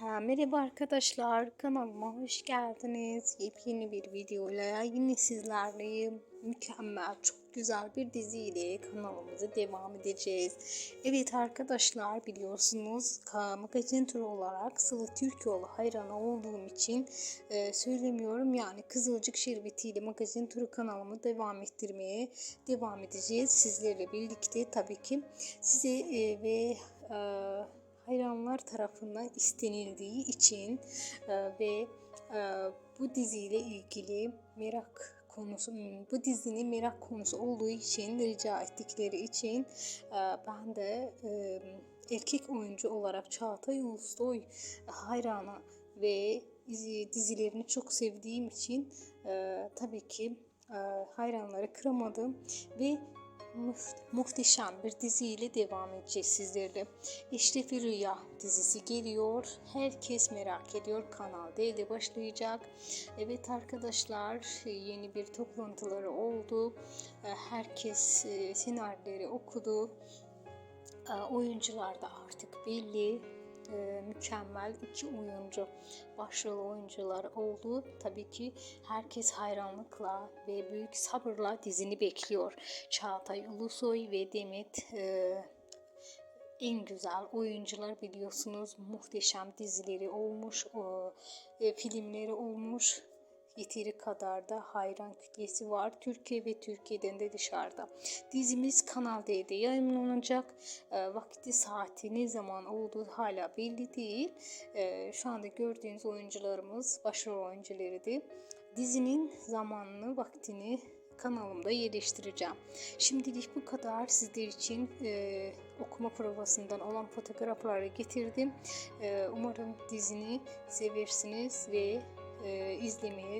Ha, merhaba arkadaşlar kanalıma hoş geldiniz. Yepyeni bir videoyla yine sizlerleyim. Mükemmel, çok güzel bir diziyle kanalımıza devam edeceğiz. Evet arkadaşlar biliyorsunuz magazin turu olarak Sıla Türkoğlu hayranı olduğum için e, söylemiyorum. Yani Kızılcık Şerbeti ile magazin turu kanalımı devam ettirmeye devam edeceğiz. Sizlerle birlikte tabii ki size e, ve e, hayranlar tarafından istenildiği için e, ve e, bu diziyle ilgili merak konusu hmm, bu dizinin merak konusu olduğu için rica ettikleri için e, ben de erkek oyuncu olarak Çağatay Ulusoy hayranı ve dizi- dizilerini çok sevdiğim için e, tabii ki hayranları kıramadım. Ve muhteşem bir diziyle devam edeceğiz sizlerle. Eşrefi Rüya dizisi geliyor. Herkes merak ediyor. Kanal D'de başlayacak. Evet arkadaşlar yeni bir toplantıları oldu. Ee, Herkes e, senaryoları okudu. Ee, Oyuncular da artık belli. Ee, mükemmel iki oyuncu başrol oyuncular oldu. Tabii ki herkes hayranlıkla ve büyük sabırla dizini bekliyor. Çağatay Ulusoy ve Demet e, en güzel oyuncular biliyorsunuz. Muhteşem dizileri olmuş, o, e, filmleri olmuş. Yeteri kadar da hayran kütlesi var. Türkiye ve Türkiye'den de dışarıda. Dizimiz Kanal D'de yayınlanacak. E, vakti saati ne zaman olduğu hala belli değil. E, şu anda gördüğünüz oyuncularımız başrol oyuncularıydı. Dizinin zamanını, vaktini kanalımda yerleştireceğim. Şimdilik bu kadar. Sizler için e, okuma provasından olan fotoğrafları getirdim. E, umarım dizini seversiniz ve e, izlemeye